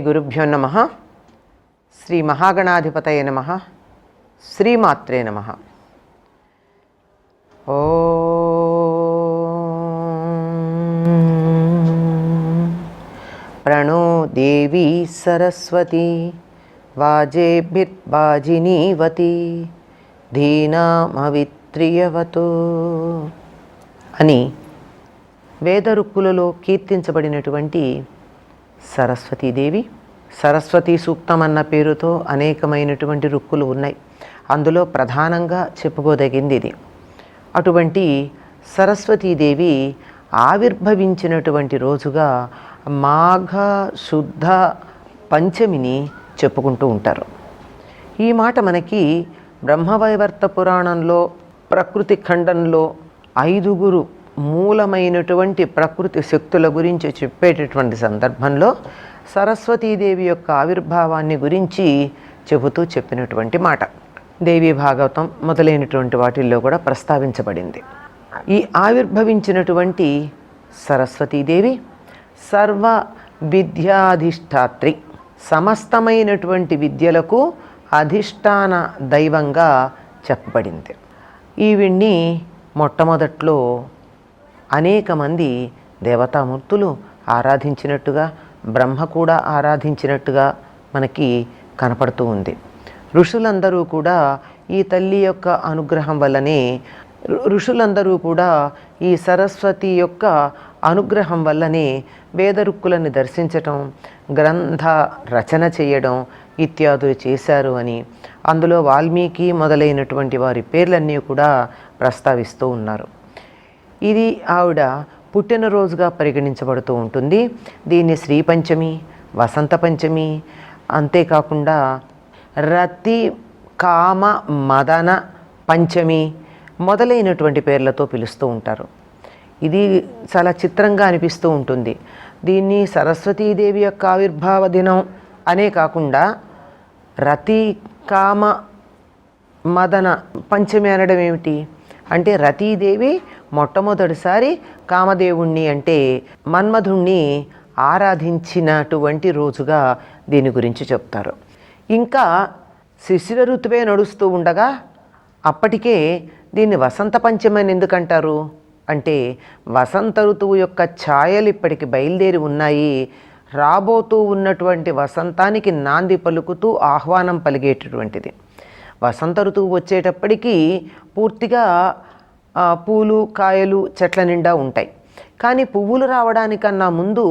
శ్రీ గురుభ్యో నమ. శ్రీ మహాగణాధిపతయ నమ. శ్రీమాత్రే నమ. ఓ. ప్రణో దేవీ సరస్వతి. వాజేభిర్వాజినీవతి ధీనామవిత్రియవతు అని వేదరుక్కులలో కీర్తించబడినటువంటి సరస్వతీదేవి. సరస్వతీ సూక్తం అన్న పేరుతో అనేకమైనటువంటి రుక్కులు ఉన్నాయి. అందులో ప్రధానంగా చెప్పుకోదగింది ఇది. అటువంటి సరస్వతీదేవి ఆవిర్భవించినటువంటి రోజుగా మాఘ శుద్ధ పంచమిని చెప్పుకుంటూ ఉంటారు. ఈ మాట మనకి బ్రహ్మవైవర్త పురాణంలో ప్రకృతి ఖండంలో ఐదుగురు మూలమైనటువంటి ప్రకృతి శక్తుల గురించి చెప్పేటటువంటి సందర్భంలో సరస్వతీదేవి యొక్క ఆవిర్భావాన్ని గురించి చెబుతూ చెప్పినటువంటి మాట. దేవి భాగవతం మొదలైనటువంటి వాటిల్లో కూడా ప్రస్తావించబడింది. ఈ ఆవిర్భవించినటువంటి సరస్వతీదేవి సర్వ విద్యాధిష్టాత్రి సమస్తమైనటువంటి విద్యలకు అధిష్టాన దైవంగా చెప్పబడింది. ఈవిడ్ని మొట్టమొదట్లో అనేక మంది దేవతామూర్తులు ఆరాధించినట్టుగా బ్రహ్మ కూడా ఆరాధించినట్టుగా మనకి కనపడుతూ ఉంది. ఋషులందరూ కూడా ఈ తల్లి యొక్క అనుగ్రహం వల్లనే ఋషులందరూ కూడా ఈ సరస్వతి యొక్క అనుగ్రహం వల్లనే వేదరుక్కులను దర్శించటం గ్రంథ రచన చేయడం ఇత్యాదులు చేశారు అని అందులో వాల్మీకి మొదలైనటువంటి వారి పేర్లన్నీ కూడా ప్రస్తావిస్తూ ఉన్నారు. ఇది ఆవిడ పుట్టినరోజుగా పరిగణించబడుతూ ఉంటుంది. దీన్ని శ్రీ పంచమి వసంత పంచమి అంతేకాకుండా రతి కామ మదన పంచమి మొదలైనటువంటి పేర్లతో పిలుస్తూ ఉంటారు. ఇది చాలా చిత్రంగా అనిపిస్తూ ఉంటుంది. దీన్ని సరస్వతీదేవి యొక్క ఆవిర్భావ దినం అనే కాకుండా రతి కామ మదన పంచమి అనడం ఏమిటి? అంటే రతీదేవి మొట్టమొదటిసారి కామదేవుణ్ణి అంటే మన్మధుణ్ణి ఆరాధించినటువంటి రోజుగా దీని గురించి చెప్తారు. ఇంకా శిశిర ఋతువే నడుస్తూ ఉండగా అప్పటికే దీన్ని వసంత పంచమి అని ఎందుకంటారు? అంటే వసంత ఋతువు యొక్క ఛాయలు ఇప్పటికి బయలుదేరి ఉన్నాయి. రాబోతూ ఉన్నటువంటి వసంతానికి నాంది పలుకుతూ ఆహ్వానం పలిగేటటువంటిది వసంత ఋతువు వచ్చేటప్పటికీ పూర్తిగా పూలు కాయలు చెట్ల నిండా ఉంటాయి. కానీ పువ్వులు రావడానికన్నా ముందు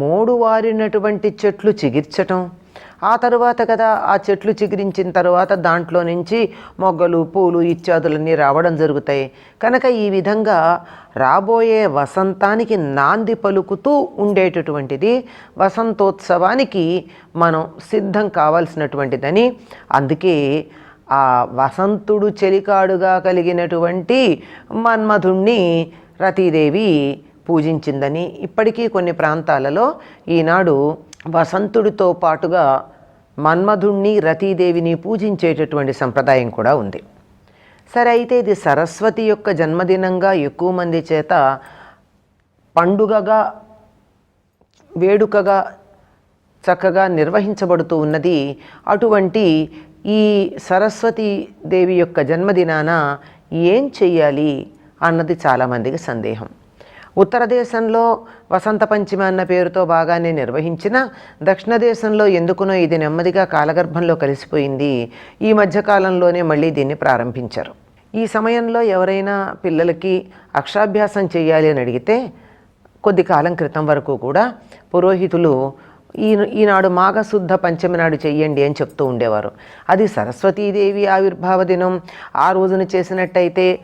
మోడు వారినటువంటి చెట్లు చిగిర్చటం ఆ తర్వాత కదా ఆ చెట్లు చిగురించిన తర్వాత దాంట్లో నుంచి మొగ్గలు పూలు ఇత్యాదులన్నీ రావడం జరుగుతాయి. కనుక ఈ విధంగా రాబోయే వసంతానికి నాంది పలుకుతూ ఉండేటటువంటిది వసంతోత్సవానికి మనం సిద్ధం కావాల్సినటువంటిదని అందుకే ఆ వసంతుడు చెలికాడుగా కలిగినటువంటి మన్మధుణ్ణి రతీదేవి పూజించిందని ఇప్పటికీ కొన్ని ప్రాంతాలలో ఈనాడు వసంతుడితో పాటుగా మన్మధుణ్ణి రతీదేవిని పూజించేటటువంటి సంప్రదాయం కూడా ఉంది. సరే అయితే ఇది సరస్వతి యొక్క జన్మదినంగా ఎక్కువ మంది చేత పండుగగా వేడుకగా చక్కగా నిర్వహించబడుతూ ఉన్నది. అటువంటి ఈ సరస్వతి దేవి యొక్క జన్మదినాన ఏం చెయ్యాలి అన్నది చాలామందికి సందేహం. ఉత్తర దేశంలో వసంత పంచమి అన్న పేరుతో బాగానే నిర్వహించిన దక్షిణ దేశంలో ఎందుకునో ఇది నెమ్మదిగా కాలగర్భంలో కలిసిపోయింది. ఈ మధ్యకాలంలోనే మళ్ళీ దీన్ని ప్రారంభించారు. ఈ సమయంలో ఎవరైనా పిల్లలకి అక్షరాభ్యాసం చేయాలి అని అడిగితే కొద్ది కాలం క్రితం వరకు కూడా పురోహితులు ఈ ఈనాడు మాఘశుద్ధ పంచమి నాడు చెయ్యండి అని చెప్తూ ఉండేవారు. అది సరస్వతీదేవి ఆవిర్భావ దినం. ఆ రోజున చేసినట్టయితే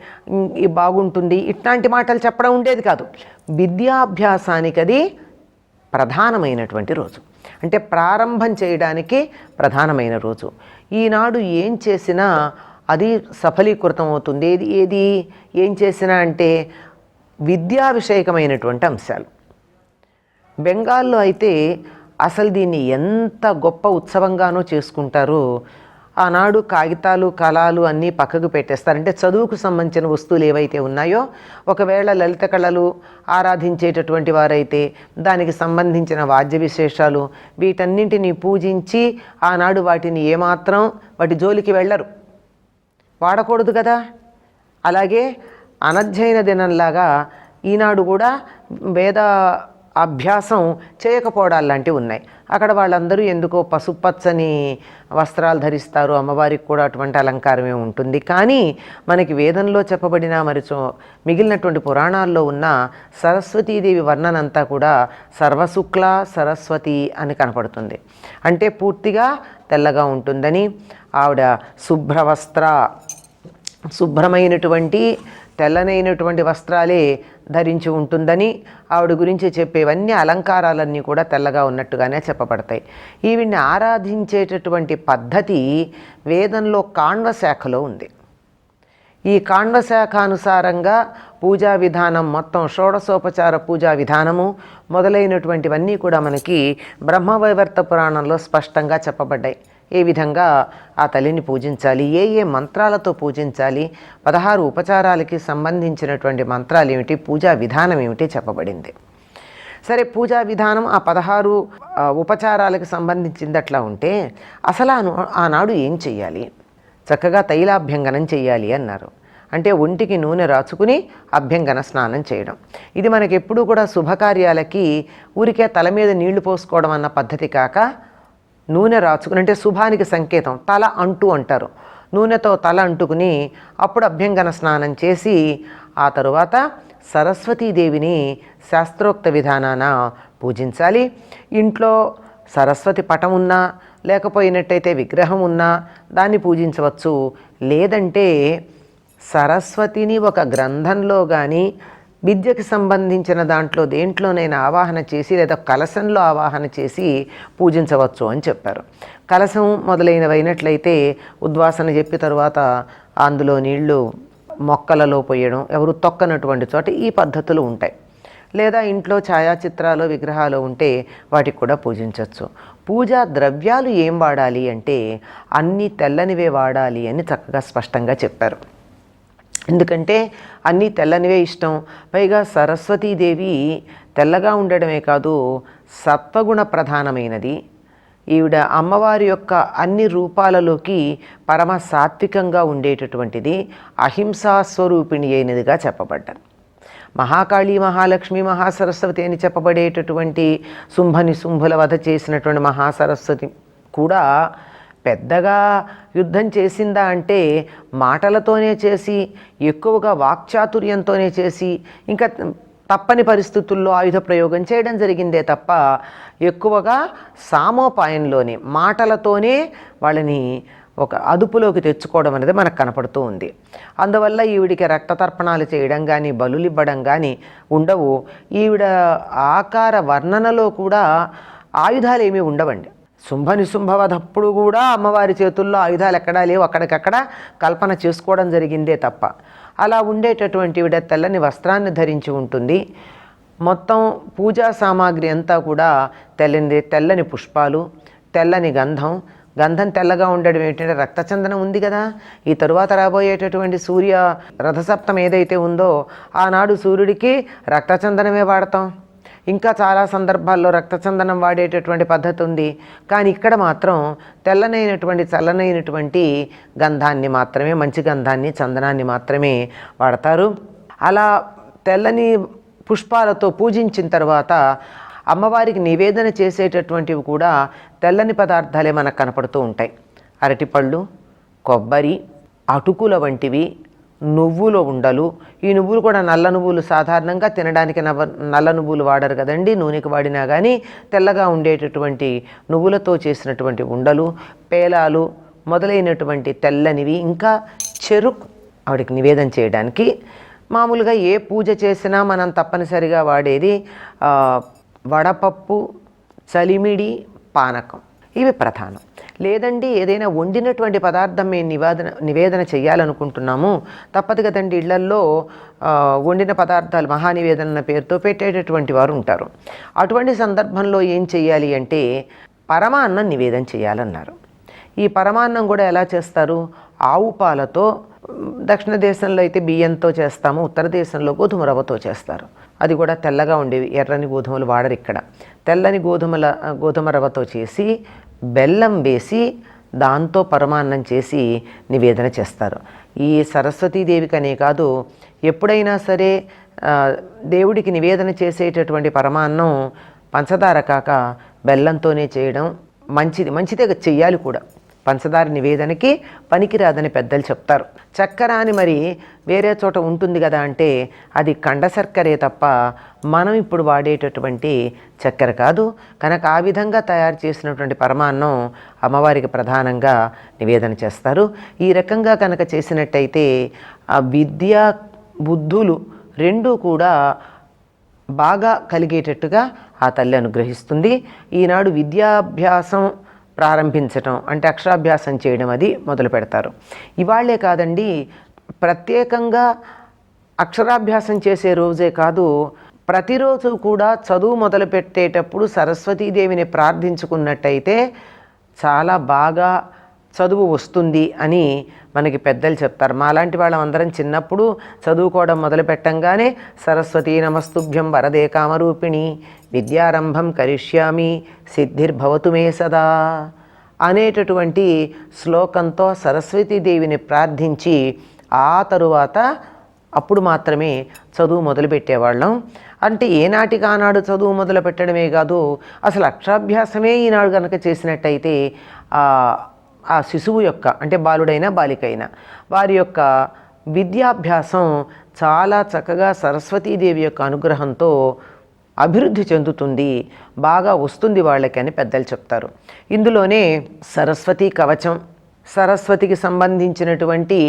ఈ బాగుంటుంది. ఇట్లాంటి మాటలు చెప్పడం ఉండేది కాదు. విద్యాభ్యాసానికి అది ప్రధానమైనటువంటి రోజు. అంటే ప్రారంభం చేయడానికి ప్రధానమైన రోజు. ఈనాడు ఏం చేసినా అది సఫలీకృతం అవుతుంది. ఏది ఏది ఏం చేసినా అంటే విద్యా విషయకమైనటువంటి అంశాలు. బెంగాల్లో అయితే అసలు దీన్ని ఎంత గొప్ప ఉత్సవంగానో చేసుకుంటారో. ఆనాడు కాగితాలు కళలు అన్నీ పక్కకు పెట్టేస్తారు అంటే చదువుకు సంబంధించిన వస్తువులు ఏవైతే ఉన్నాయో ఒకవేళ లలిత కళలు ఆరాధించేటటువంటి వారైతే దానికి సంబంధించిన వాద్య విశేషాలు వీటన్నింటినీ పూజించి ఆనాడు వాటిని ఏమాత్రం వాటి జోలికి వెళ్ళరు. వాడకూడదు కదా. అలాగే అనధ్యయన దినంలాగా ఈనాడు కూడా వేద అభ్యాసం చేయకపోవడాలు లాంటివి ఉన్నాయి. అక్కడ వాళ్ళందరూ ఎందుకో పసుపచ్చని వస్త్రాలు ధరిస్తారు అమ్మవారికి కూడా అటువంటి అలంకారమే ఉంటుంది. కానీ మనకి వేదంలో చెప్పబడిన మరి చో- మిగిలినటువంటి పురాణాల్లో ఉన్న సరస్వతీదేవి వర్ణనంతా కూడా సర్వశుక్ల సరస్వతి అని కనపడుతుంది. అంటే పూర్తిగా తెల్లగా ఉంటుందని ఆవిడ శుభ్రవస్త్ర శుభ్రమైనటువంటి తెల్లనైనటువంటి వస్త్రాలే ధరించి ఉంటుందని ఆవిడ గురించి చెప్పేవన్నీ అలంకారాలన్నీ కూడా తెల్లగా ఉన్నట్టుగానే చెప్పబడతాయి. ఈవిడ్ని ఆరాధించేటటువంటి పద్ధతి వేదంలో కాణ్వ శాఖలో ఉంది. ఈ కాండ శాఖానుసారంగా పూజా విధానం మొత్తం షోడశోపచార పూజా విధానము మొదలైనటువంటివన్నీ కూడా మనకి బ్రహ్మవైవర్త పురాణంలో స్పష్టంగా చెప్పబడ్డాయి. ఏ విధంగా ఆ తల్లిని పూజించాలి? ఏ ఏ మంత్రాలతో పూజించాలి? పదహారు ఉపచారాలకి సంబంధించినటువంటి మంత్రాలు ఏమిటి? పూజా విధానం ఏమిటి? చెప్పబడింది. సరే పూజా విధానం ఆ పదహారు ఉపచారాలకు సంబంధించిందట్లా ఉంటే అసలు ఆనాడు ఏం చెయ్యాలి? చక్కగా తైలాభ్యంగనం చేయాలి అన్నారు. అంటే ఒంటికి నూనె రాచుకుని అభ్యంగన స్నానం చేయడం. ఇది మనకి ఎప్పుడూ కూడా శుభకార్యాలకి ఊరికే తల మీద నీళ్ళు పోసుకోవడం అన్న పద్ధతి కాక నూనె రాచుకుని అంటే శుభానికి సంకేతం తల అంటూ అంటారు. నూనెతో తల అంటుకుని అప్పుడు అభ్యంగన స్నానం చేసి ఆ తరువాత సరస్వతీదేవిని శాస్త్రోక్త విధానాన పూజించాలి. ఇంట్లో సరస్వతి పటం ఉన్నా లేకపోయినట్టయితే విగ్రహం ఉన్నా దాన్ని పూజించవచ్చు. లేదంటే సరస్వతిని ఒక గ్రంథంలో కానీ విద్యకు సంబంధించిన దాంట్లో దేంట్లోనైనా ఆవాహన చేసి లేదా కలశంలో ఆవాహన చేసి పూజించవచ్చు అని చెప్పారు. కలశం మొదలైనవైనట్లయితే ఉద్వాసన చెప్పి తరువాత అందులో నీళ్ళు మొక్కలలో పోయడం ఎవరు తొక్కనటువంటి చోట ఈ పద్ధతులు ఉంటాయి. లేదా ఇంట్లో ఛాయాచిత్రాలు విగ్రహాలు ఉంటే వాటికి కూడా పూజించవచ్చు. పూజా ద్రవ్యాలు ఏం వాడాలి అంటే అన్ని తెల్లనివే వాడాలి అని చక్కగా స్పష్టంగా చెప్పారు. ఎందుకంటే అన్నీ తెల్లనివే ఇష్టం. పైగా సరస్వతీదేవి తెల్లగా ఉండడమే కాదు సత్వగుణ ప్రధానమైనది. ఈవిడ అమ్మవారి యొక్క అన్ని రూపాలలోకి పరమ సాత్వికంగా ఉండేటటువంటిది అహింసా స్వరూపిణి అయినదిగా చెప్పబడ్డారు. మహాకాళి మహాలక్ష్మి మహాసరస్వతి అని చెప్పబడేటటువంటి శుంభని శుంభుల వధ చేసినటువంటి మహాసరస్వతి కూడా పెద్దగా యుద్ధం చేసిందా అంటే మాటలతోనే చేసి ఎక్కువగా వాక్చాతుర్యంతోనే చేసి ఇంకా తప్పని పరిస్థితుల్లో ఆయుధ ప్రయోగం చేయడం జరిగిందే తప్ప ఎక్కువగా సామోపాయంలోనే మాటలతోనే వాళ్ళని ఒక అదుపులోకి తెచ్చుకోవడం అనేది మనకు కనపడుతూ ఉంది. అందువల్ల ఈవిడికి రక్త తర్పణాలు చేయడం కానీ బలులు ఇవ్వడం కానీ ఉండవు. ఈవిడ ఆకార వర్ణనలో కూడా ఆయుధాలు ఏమీ ఉండవండి. శుంభ నిశుంభవదప్పుడు కూడా అమ్మవారి చేతుల్లో ఆయుధాలు ఎక్కడా లేవు. అక్కడికక్కడ కల్పన చేసుకోవడం జరిగిందే తప్ప. అలా ఉండేటటువంటి విడ తెల్లని వస్త్రాన్ని ధరించి ఉంటుంది. మొత్తం పూజా సామాగ్రి అంతా కూడా తెల్లని తెల్లని పుష్పాలు తెల్లని గంధం. గంధం తెల్లగా ఉండడం ఏంటంటే రక్తచందనం ఉంది కదా. ఈ తరువాత రాబోయేటటువంటి సూర్య రథసప్తం ఏదైతే ఉందో ఆనాడు సూర్యుడికి రక్తచందనమే వాడతాం. ఇంకా చాలా సందర్భాల్లో రక్తచందనం వాడేటటువంటి పద్ధతి ఉంది. కానీ ఇక్కడ మాత్రం తెల్లనైనటువంటి చల్లనైనటువంటి గంధాన్ని మాత్రమే మంచి గంధాన్ని చందనాన్ని మాత్రమే వాడతారు. అలా తెల్లని పుష్పాలతో పూజించిన తర్వాత అమ్మవారికి నివేదన చేసేటటువంటివి కూడా తెల్లని పదార్థాలే మనకు కనపడుతూ ఉంటాయి. అరటిపళ్ళు కొబ్బరి అటుకుల వంటివి నువ్వుల ఉండలు. ఈ నువ్వులు కూడా నల్ల నువ్వులు సాధారణంగా తినడానికి నవ నల్ల నువ్వులు వాడరు కదండి నూనెకి వాడినా కానీ తెల్లగా ఉండేటటువంటి నువ్వులతో చేసినటువంటి ఉండలు పేలాలు మొదలైనటువంటి తెల్లనివి ఇంకా చెరుకు ఆవిడకి నివేదన చేయడానికి. మామూలుగా ఏ పూజ చేసినా మనం తప్పనిసరిగా వాడేది వడపప్పు చలిమిడి పానకం. ఇవి ప్రధానం. లేదండి ఏదైనా వండినటువంటి పదార్థం మేము నివేదన నివేదన చేయాలనుకుంటున్నాము తప్పదు కదండి ఇళ్ళల్లో వండిన పదార్థాలు మహానివేదన పేరుతో పెట్టేటటువంటి వారు ఉంటారు. అటువంటి సందర్భంలో ఏం చేయాలి అంటే పరమాన్నం నివేదన చేయాలన్నారు ఈ పరమాన్నం కూడా ఎలా చేస్తారు? ఆవు పాలతో దక్షిణ దేశంలో అయితే బియ్యంతో చేస్తాము ఉత్తర దేశంలో గోధుమ రవ్వతో చేస్తారు. అది కూడా తెల్లగా ఉండేవి ఎర్రని గోధుమలు వాడరు ఇక్కడ. తెల్లని గోధుమల గోధుమ రవ్వతో చేసి బెల్లం వేసి దాంతో పరమాన్నం చేసి నివేదన చేస్తారు. ఈ సరస్వతీదేవికనే కాదు ఎప్పుడైనా సరే దేవుడికి నివేదన చేసేటటువంటి పరమాన్నం పంచదార కాక బెల్లంతోనే చేయడం మంచిది. మంచిదే చెయ్యాలి కూడా. పంచదార నివేదనకి పనికిరాదని పెద్దలు చెప్తారు. చక్కెర అని మరి వేరే చోట ఉంటుంది కదా అంటే అది కండ చక్కెరే తప్ప మనం ఇప్పుడు వాడేటటువంటి చక్కెర కాదు. కనుక ఆ విధంగా తయారు చేసినటువంటి పరమాన్నం అమ్మవారికి ప్రధానంగా నివేదన చేస్తారు. ఈ రకంగా కనుక చేసినట్టయితే ఆ విద్య బుద్ధులు రెండూ కూడా బాగా కలిగేటట్టుగా ఆ తల్లి అనుగ్రహిస్తుంది. ఈనాడు విద్యాభ్యాసం ప్రారంభించటం అంటే అక్షరాభ్యాసం చేయడం అది మొదలు పెడతారు. ఇవాళ్ళే కాదండి ప్రత్యేకంగా అక్షరాభ్యాసం చేసే రోజే కాదు ప్రతిరోజు కూడా చదువు మొదలు పెట్టేటప్పుడు సరస్వతీదేవిని ప్రార్థించుకున్నట్టయితే చాలా బాగా చదువు వస్తుంది అని మనకి పెద్దలు చెప్తారు. మాలాంటి వాళ్ళందరం చిన్నప్పుడు చదువుకోవడం మొదలు పెట్టంగానే సరస్వతీ నమస్తుభ్యం వరదే కామరూపిణి విద్యారంభం కరిష్యామి సిద్ధిర్భవతు మే సదా అనేటటువంటి శ్లోకంతో సరస్వతీదేవిని ప్రార్థించి ఆ తరువాత అప్పుడు మాత్రమే చదువు మొదలుపెట్టేవాళ్ళం అంటే ఏనాటికానాడు చదువు మొదలు పెట్టడమే కాదు అసలు అక్షరాభ్యాసమే ఈనాడు కనుక చేసినట్టయితే ఆ శిశువు యొక్క అంటే బాలుడైన బాలికైన వారి యొక్క విద్యాభ్యాసం చాలా చక్కగా సరస్వతీదేవి యొక్క అనుగ్రహంతో అభివృద్ధి చెందుతుంది బాగా వస్తుంది వాళ్ళకి అని పెద్దలు చెప్తారు. ఇందులోనే సరస్వతి కవచం సరస్వతికి సంబంధించినటువంటి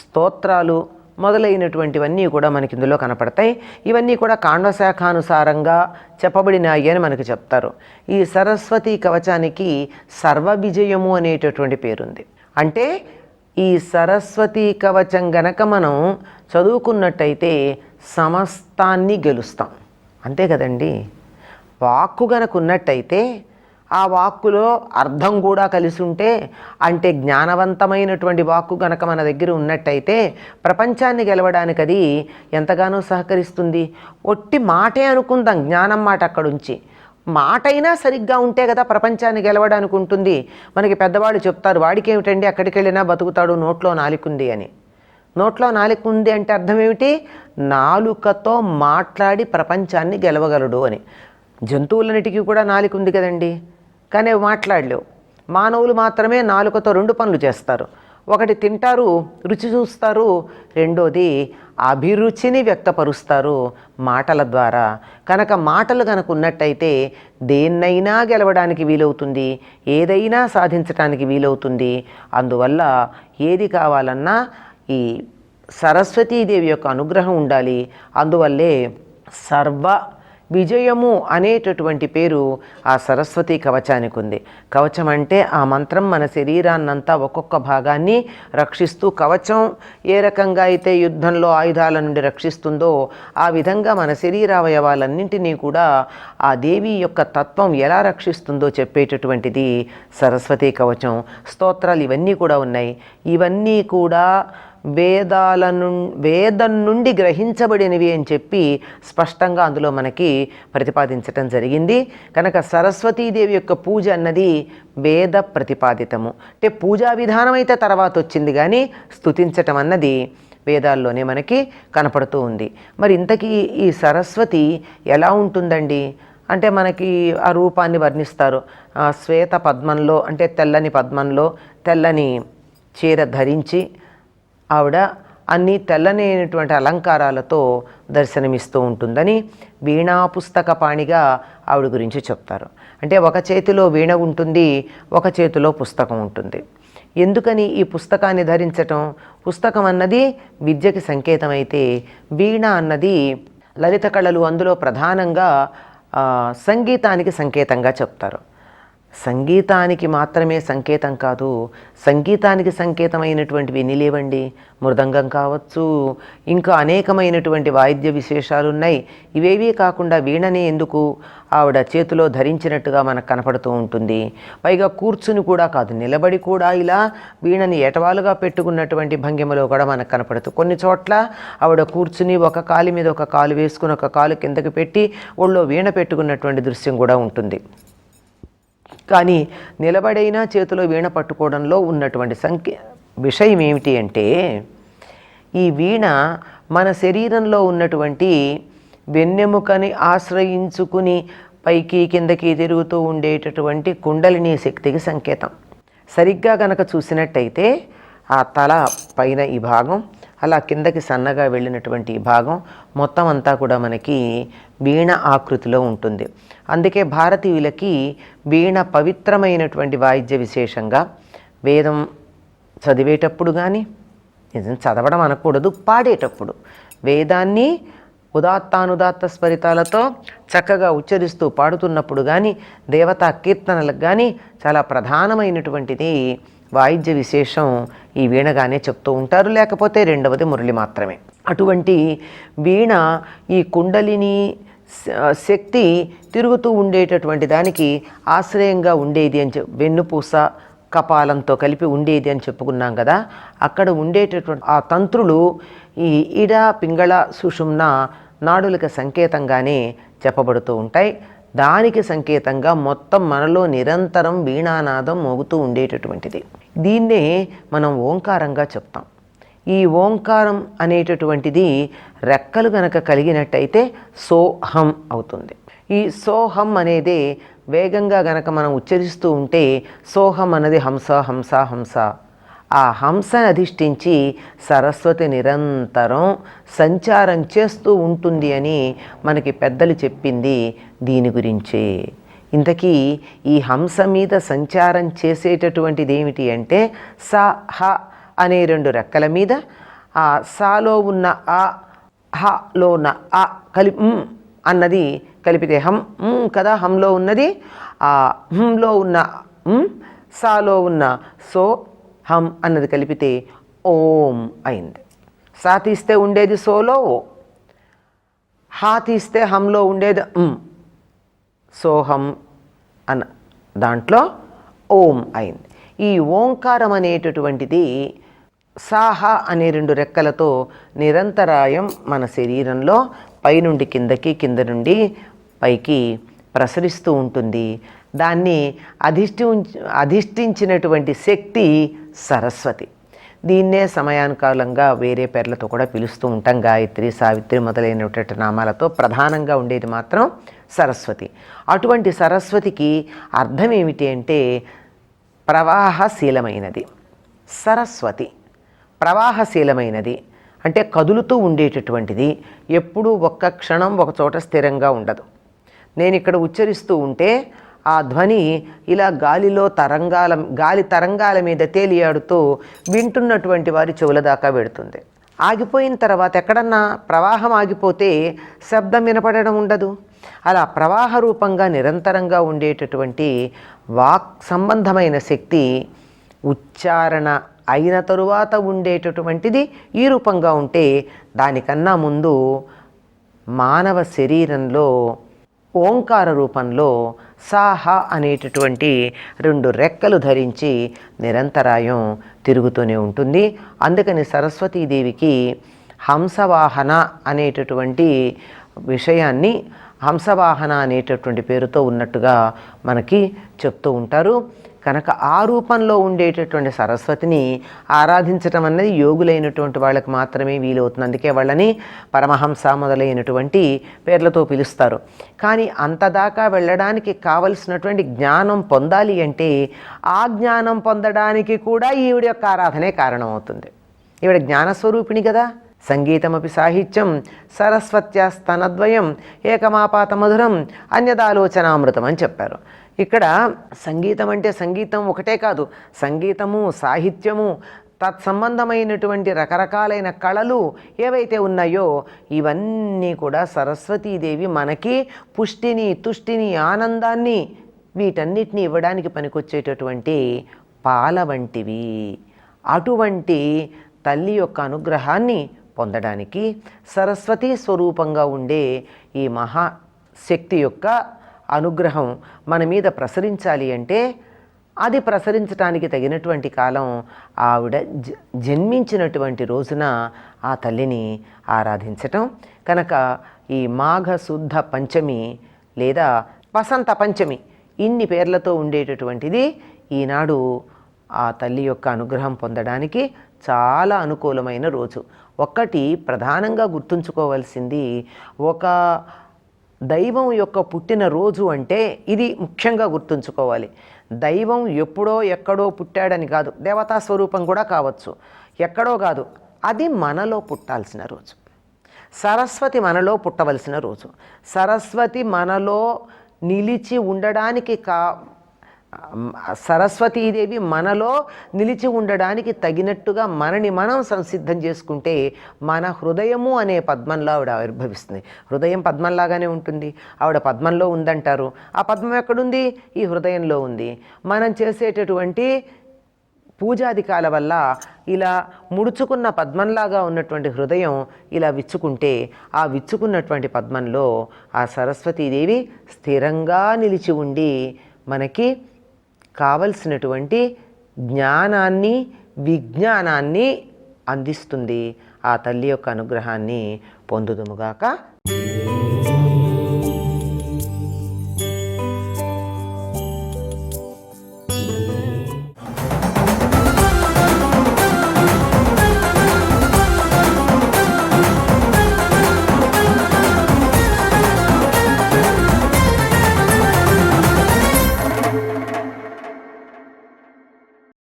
స్తోత్రాలు మొదలైనటువంటివన్నీ కూడా మనకి ఇందులో కనపడతాయి. ఇవన్నీ కూడా కాండశాఖానుసారంగా చెప్పబడినాయి అని మనకు చెప్తారు. ఈ సరస్వతి కవచానికి సర్వ విజయము అనేటటువంటి పేరుంది. అంటే ఈ సరస్వతి కవచం గనక మనం చదువుకున్నట్టయితే సమస్తాన్ని గెలుస్తాం. అంతే కదండి? వాక్కు గనక ఉన్నట్టయితే ఆ వాక్కులో అర్థం కూడా కలిసి ఉంటే అంటే జ్ఞానవంతమైనటువంటి వాక్కు గనక మన దగ్గర ఉన్నట్టయితే ప్రపంచాన్ని గెలవడానికి అది ఎంతగానో సహకరిస్తుంది. ఒట్టి మాటే అనుకుందాం జ్ఞానం మాట అక్కడుంచి. మాటైనా సరిగ్గా ఉంటే కదా ప్రపంచాన్ని గెలవడానికి ఉంటుంది మనకి పెద్దవాళ్ళు చెప్తారు వాడికి ఏమిటండి అక్కడికి వెళ్ళినా బతుకుతాడు నోట్లో నాలికుంది అని. నోట్లో నాలుక ఉంది అంటే అర్థం ఏమిటి నాలుకతో మాట్లాడి ప్రపంచాన్ని గెలవగలడు అని. జంతువులన్నిటికీ కూడా నాలుక ఉంది కదండి. కానీ అవి మాట్లాడలేవు. మానవులు మాత్రమే నాలుకతో రెండు పనులు చేస్తారు. ఒకటి తింటారు రుచి చూస్తారు రెండోది అభిరుచిని వ్యక్తపరుస్తారు మాటల ద్వారా. కనుక మాటలు కనుక ఉన్నట్టయితే దేన్నైనా గెలవడానికి వీలవుతుంది ఏదైనా సాధించడానికి వీలవుతుంది. అందువల్ల ఏది కావాలన్నా ఈ సరస్వతీదేవి యొక్క అనుగ్రహం ఉండాలి. అందువల్లే సర్వ విజయము అనేటటువంటి పేరు ఆ సరస్వతి కవచానికి ఉంది. కవచం అంటే ఆ మంత్రం మన శరీరాన్నంతా ఒక్కొక్క భాగాన్ని రక్షిస్తూ కవచం ఏ రకంగా అయితే యుద్ధంలో ఆయుధాల నుండి రక్షిస్తుందో ఆ విధంగా మన శరీరావయవాలన్నింటినీ కూడా ఆ దేవి యొక్క తత్వం ఎలా రక్షిస్తుందో చెప్పేటటువంటిది సరస్వతి కవచం. స్తోత్రాలు ఇవన్నీ కూడా ఉన్నాయి. ఇవన్నీ కూడా వేదాలను వేదం నుండి గ్రహించబడినవి అని చెప్పి స్పష్టంగా అందులో మనకి ప్రతిపాదించటం జరిగింది. కనుక సరస్వతీదేవి యొక్క పూజ అన్నది వేద ప్రతిపాదితము. అంటే పూజా విధానం అయితే తర్వాత వచ్చింది కానీ స్తుతించటం అన్నది వేదాల్లోనే మనకి కనపడుతూ ఉంది. మరి ఇంతకీ ఈ సరస్వతి ఎలా ఉంటుందండి? అంటే మనకి ఆ రూపాన్ని వర్ణిస్తారు. ఆ శ్వేత పద్మంలో అంటే తెల్లని పద్మంలో తెల్లని చీర ధరించి ఆవిడ అన్ని తెల్లనైనటువంటి అలంకారాలతో దర్శనమిస్తూ ఉంటుందని వీణా పుస్తక పాణిగా ఆవిడ గురించి చెప్తారు. అంటే ఒక చేతిలో వీణ ఉంటుంది ఒక చేతిలో పుస్తకం ఉంటుంది. ఎందుకని ఈ పుస్తకాన్ని ధరించటం? పుస్తకం అన్నది విద్యకి సంకేతం అయితే వీణ అన్నది లలిత కళలు అందులో ప్రధానంగా సంగీతానికి సంకేతంగా చెప్తారు. సంగీతానికి మాత్రమే సంకేతం కాదు సంగీతానికి సంకేతమైనటువంటి వినిలేవండి మృదంగం కావచ్చు ఇంకా అనేకమైనటువంటి వాయిద్య విశేషాలు ఉన్నాయి ఇవేవీ కాకుండా వీణనే ఎందుకు? ఆవిడ చేతిలో ధరించినట్టుగా మనకు కనపడుతూ ఉంటుంది. పైగా కూర్చుని కూడా కాదు నిలబడి కూడా ఇలా వీణని ఎటవాలుగా పెట్టుకున్నటువంటి భంగిమలో కూడా మనకు కనపడుతూ. కొన్ని చోట్ల ఆవిడ కూర్చుని ఒక కాలు మీద ఒక కాలు వేసుకుని ఒక కాలు కిందకి పెట్టి ఒళ్ళో వీణ పెట్టుకున్నటువంటి దృశ్యం కూడా ఉంటుంది. కానీ నిలబడైనా చేతిలో వీణ పట్టుకోవడంలో ఉన్నటువంటి సంఖ్య విషయం ఏమిటి అంటే ఈ వీణ మన శరీరంలో ఉన్నటువంటి వెన్నెముకని ఆశ్రయించుకుని పైకి కిందకి తిరుగుతూ ఉండేటటువంటి కుండలిని శక్తికి సంకేతం. సరిగ్గా గనక చూసినట్టయితే ఆ తల పైన ఈ భాగం అలా కిందకి సన్నగా వెళ్ళినటువంటి ఈ భాగం మొత్తం అంతా కూడా మనకి వీణ ఆకృతిలో ఉంటుంది. అందుకే భారతీయులకి వీణ పవిత్రమైనటువంటి వాయిద్య విశేషంగా వేదం చదివేటప్పుడు కానీ నిజం చదవడం అనకూడదు పాడేటప్పుడు వేదాన్ని ఉదాత్తానుదాత్త స్వరితాలతో చక్కగా ఉచ్చరిస్తూ పాడుతున్నప్పుడు కానీ దేవతా కీర్తనలకు కానీ చాలా ప్రధానమైనటువంటిది వాయిద్య విశేషం ఈ వీణగానే చెప్తూ ఉంటారు. లేకపోతే రెండవది మురళి మాత్రమే. అటువంటి వీణ ఈ కుండలిని శక్తి తిరుగుతూ ఉండేటటువంటి దానికి ఆశ్రయంగా ఉండేది అని చెప్ వెన్నుపూస కపాలంతో కలిపి ఉండేది అని చెప్పుకున్నాం కదా. అక్కడ ఉండేటటువంటి ఆ తంత్రులు ఈ ఇడ పింగళ సుషుమ్న నాడులకు సంకేతంగానే చెప్పబడుతూ ఉంటాయి. దానికి సంకేతంగా మొత్తం మనలో నిరంతరం వీణానాదం మోగుతూ ఉండేటటువంటిది. దీన్నే మనం ఓంకారంగా చెప్తాం. ఈ ఓంకారం అనేటటువంటిది రెక్కలు గనక కలిగినట్టయితే సోహం అవుతుంది. ఈ సోహం అనేది వేగంగా గనక మనం ఉచ్చరిస్తూ ఉంటే సోహం అన్నది హంస హంస హంస. ఆ హంసను అధిష్ఠించి సరస్వతి నిరంతరం సంచారం చేస్తూ ఉంటుంది అని మనకి పెద్దలు చెప్పింది దీని గురించే. ఇంతకీ ఈ హంస మీద సంచారం చేసేటటువంటిది ఏమిటి అంటే స హ అనే రెండు రెక్కల మీద ఆ సాలో ఉన్న ఆ హలో ఉన్న ఆ కలి అన్నది కలిపితే హం కదా హంలో ఉన్నది. ఆ హంలో ఉన్న సాలో ఉన్న సో హం అన్నది కలిపితే ఓం అయింది. సా తీస్తే ఉండేది సోలో ఓ హా తీస్తే హంలో ఉండేది సోహం అన్న దాంట్లో ఓం అయింది. ఈ ఓంకారం అనేటటువంటిది సాహ అనే రెండు రెక్కలతో నిరంతరాయం మన శరీరంలో పైనుండి కిందకి కింద నుండి పైకి ప్రసరిస్తూ ఉంటుంది. దాన్ని అధిష్ఠి అధిష్ఠించినటువంటి శక్తి సరస్వతి. దీన్నే సమయానుకాలంగా వేరే పేర్లతో కూడా పిలుస్తూ ఉంటాం. గాయత్రి సావిత్రి మొదలైనటువంటి నామాలతో ప్రధానంగా ఉండేది మాత్రం సరస్వతి. అటువంటి సరస్వతికి అర్థం ఏమిటి అంటే ప్రవాహశీలమైనది. సరస్వతి. ప్రవాహశీలమైనది. అంటే కదులుతూ ఉండేటటువంటిది. ఎప్పుడూ ఒక్క క్షణం ఒక చోట స్థిరంగా ఉండదు. నేను ఇక్కడ ఉచ్చరిస్తూ ఉంటే ఆ ధ్వని ఇలా గాలిలో తరంగాల గాలి తరంగాల మీద తేలియాడుతూ వింటున్నటువంటి వారి చెవుల దాకా వెడుతుంది. ఆగిపోయిన తర్వాత ఎక్కడన్నా ప్రవాహం ఆగిపోతే శబ్దం వినపడడం ఉండదు. అలా ప్రవాహ రూపంగా నిరంతరంగా ఉండేటటువంటి వాక్ సంబంధమైన శక్తి ఉచ్చారణ అయిన తరువాత ఉండేటటువంటిది ఈ రూపంగా ఉంటే దానికన్నా ముందు మానవ శరీరంలో ఓంకార రూపంలో సాహ అనేటటువంటి రెండు రెక్కలు ధరించి నిరంతరాయం తిరుగుతూనే ఉంటుంది. అందుకని సరస్వతీదేవికి హంసవాహన అనేటటువంటి విషయాన్ని హంసవాహన అనేటటువంటి పేరుతో ఉన్నట్టుగా మనకి చెప్తూ ఉంటారు. కనుక ఆ రూపంలో ఉండేటటువంటి సరస్వతిని ఆరాధించటం అన్నది యోగులైనటువంటి వాళ్ళకి మాత్రమే వీలవుతుంది. అందుకే వాళ్ళని పరమహంస మొదలైనటువంటి పేర్లతో పిలుస్తారు. కానీ అంతదాకా వెళ్ళడానికి కావలసినటువంటి జ్ఞానం పొందాలి అంటే ఆ జ్ఞానం పొందడానికి కూడా ఈవిడ యొక్క ఆరాధనే కారణమవుతుంది. ఈవిడ జ్ఞానస్వరూపిణి కదా. సంగీతమపి సాహిత్యం సరస్వత్యాస్తనద్వయం ఏకమాపాత మధురం అన్యదాలోచనామృతం అని చెప్పారు. ఇక్కడ సంగీతం అంటే సంగీతం ఒకటే కాదు సంగీతము సాహిత్యము తత్సంబంధమైనటువంటి రకరకాలైన కళలు ఏవైతే ఉన్నాయో ఇవన్నీ కూడా సరస్వతీదేవి మనకి పుష్టిని తుష్టిని ఆనందాన్ని వీటన్నిటిని ఇవ్వడానికి పనికొచ్చేటటువంటి పాల వంటివి. అటువంటి తల్లి యొక్క అనుగ్రహాన్ని పొందడానికి సరస్వతీ స్వరూపంగా ఉండే ఈ మహాశక్తి యొక్క అనుగ్రహం మన మీద ప్రసరించాలి అంటే అది ప్రసరించడానికి తగినటువంటి కాలం ఆవిడ జన్మించినటువంటి రోజున ఆ తల్లిని ఆరాధించటం. కనుక ఈ మాఘ శుద్ధ పంచమి లేదా వసంత పంచమి ఇన్ని పేర్లతో ఉండేటటువంటిది ఈనాడు ఆ తల్లి యొక్క అనుగ్రహం పొందడానికి చాలా అనుకూలమైన రోజు. ఒక్కటి ప్రధానంగా గుర్తుంచుకోవాల్సింది ఒక దైవం యొక్క పుట్టిన రోజు అంటే ఇది ముఖ్యంగా గుర్తుంచుకోవాలి. దైవం ఎప్పుడో ఎక్కడో పుట్టాడని కాదు దేవతా స్వరూపం కూడా కావచ్చు. ఎక్కడో కాదు అది మనలో పుట్టాల్సిన రోజు. సరస్వతి మనలో పుట్టవలసిన రోజు. సరస్వతి మనలో నిలిచి ఉండడానికి కా సరస్వతీదేవి మనలో నిలిచి ఉండడానికి తగినట్టుగా మనని మనం సంసిద్ధం చేసుకుంటే మన హృదయము అనే పద్మంలో ఆవిడ ఆవిర్భవిస్తుంది. హృదయం పద్మంలాగానే ఉంటుంది. ఆవిడ పద్మంలో ఉందంటారు. ఆ పద్మం ఎక్కడుంది? ఈ హృదయంలో ఉంది. మనం చేసేటటువంటి పూజాధికాల వల్ల ఇలా ముడుచుకున్న పద్మంలాగా ఉన్నటువంటి హృదయం ఇలా విచ్చుకుంటే ఆ విచ్చుకున్నటువంటి పద్మంలో ఆ సరస్వతీదేవి స్థిరంగా నిలిచి ఉండి మనకి కావలసినటువంటి జ్ఞానాన్ని విజ్ఞానాన్ని అందిస్తుంది. ఆ తల్లి యొక్క అనుగ్రహాన్ని పొందుదుముగాక